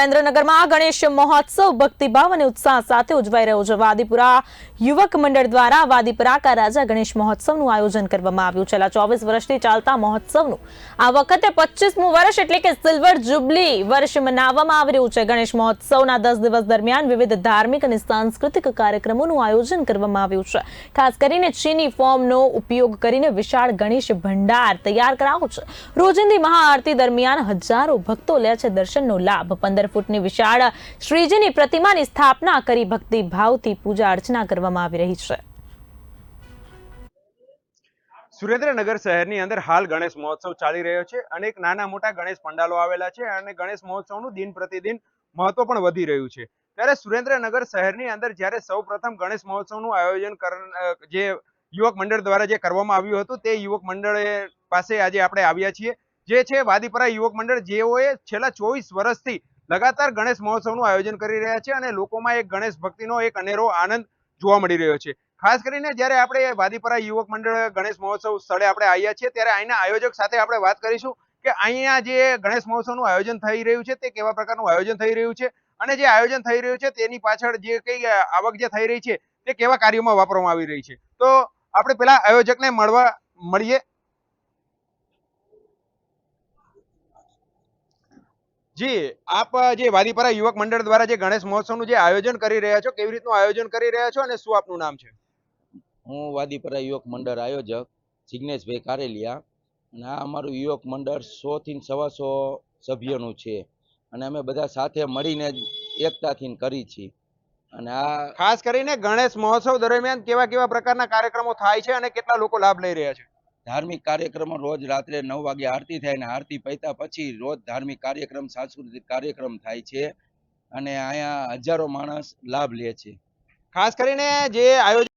સુરેન્દ્રનગરમાં ગણેશ મહોત્સવ, ભક્તિભાવ અને ઉત્સાહ સાથે ઉજવાઈ રહ્યો છે. વાદીપુરા યુવક મંડળ દ્વારા વાદીપુરા કા રાજા ગણેશ મહોત્સવનું આયોજન કરવામાં આવ્યું. છેલ્લા ચોવીસ વર્ષથી ચાલતા મહોત્સવનું આ વખતે પચીસમું વર્ષ એટલે કે સિલ્વર જુબલી વર્ષ મનાવવામાં આવી રહ્યું છે. ગણેશ મહોત્સવના દસ દિવસ દરમિયાન વિવિધ ધાર્મિક અને સાંસ્કૃતિક કાર્યક્રમોનું આયોજન કરવામાં આવ્યું છે. ખાસ કરીને ચીની ફોર્મનો ઉપયોગ કરીને વિશાળ ગણેશ ભંડાર તૈયાર કરાયો છે. રોજિંદી મહાઆરતી દરમિયાન હજારો ભક્તો લે છે દર્શનનો લાભ. પંદર ફૂટની વિશાળ શ્રીજીની પ્રતિમાની સ્થાપના કરી ભક્તિ ભાવથી પૂજા અર્ચના કરવામાં આવી રહી છે. સુરેન્દ્રનગર શહેરની અંદર હાલ ગણેશ મહોત્સવ ચાલી રહ્યો છે અનેક નાના મોટા ગણેશ પંડાલો આવેલા છે અને ગણેશ મહોત્સવનું દિન પ્રતિદિન મહત્વ પણ વધી રહ્યું છે. ત્યારે સુરેન્દ્રનગર શહેરની અંદર જ્યારે સૌપ્રથમ ગણેશ મહોત્સવનું આયોજન જે યુવક મંડળ દ્વારા જે કરવામાં આવ્યું હતું તે યુવક મંડળ પાસે આજે આપણે આવ્યા છીએ. જે છે વાદીપરા યુવક મંડળ, જેઓએ છેલ્લા ચોવીસ વર્ષથી લગાતાર ગણેશ મહોત્સવનું આયોજન કરી રહ્યા છે અને લોકોમાં એક ગણેશ ભક્તિનો એક અનેરો આનંદ જોવા મળી રહ્યો છે. ખાસ કરીને જ્યારે આપણે વાદીપરા યુવક મંડળ ગણેશ મહોત્સવ સ્થળે આપણે આવ્યા છીએ ત્યારે અહીંના આયોજક સાથે આપણે વાત કરીશું કે અહીંયા જે ગણેશ મહોત્સવનું આયોજન થઈ રહ્યું છે તે કેવા પ્રકારનું આયોજન થઈ રહ્યું છે અને જે આયોજન થઈ રહ્યું છે તેની પાછળ જે કઈ આવક જે થઈ રહી છે તે કેવા કાર્યોમાં વાપરવામાં આવી રહી છે. તો આપણે પેલા આયોજકને મળવા મળીએ. જી આપ જે વાદીપરા યુવક મંડળ દ્વારા જે ગણેશ મહોત્સવનું જે આયોજન કરી રહ્યા છો કેવી રીતનું આયોજન કરી રહ્યા છો અને શું આપનું નામ છે? હું વાદીપરા યુવક મંડળ આયોજક જિજ્ઞેશભાઈ કારેલિયા અને આ અમારું યુવક મંડળ સોથી સવાસો સભ્યોનું છે અને અમે બધા સાથે મળીને એકતાથી કરી છીએ. અને આ ખાસ કરીને ગણેશ મહોત્સવ દરમિયાન કેવા કેવા પ્રકારના કાર્યક્રમો થાય છે અને કેટલા લોકો લાભ લઈ રહ્યા છે? ધાર્મિક કાર્યક્રમો રોજ રાત્રે નવ વાગે આરતી થાય ને આરતી પૈતા પછી રોજ ધાર્મિક કાર્યક્રમ, સાંસ્કૃતિક કાર્યક્રમ થાય છે અને અહીંયા હજારો માણસ લાભ લે છે. ખાસ કરીને જે આયોજન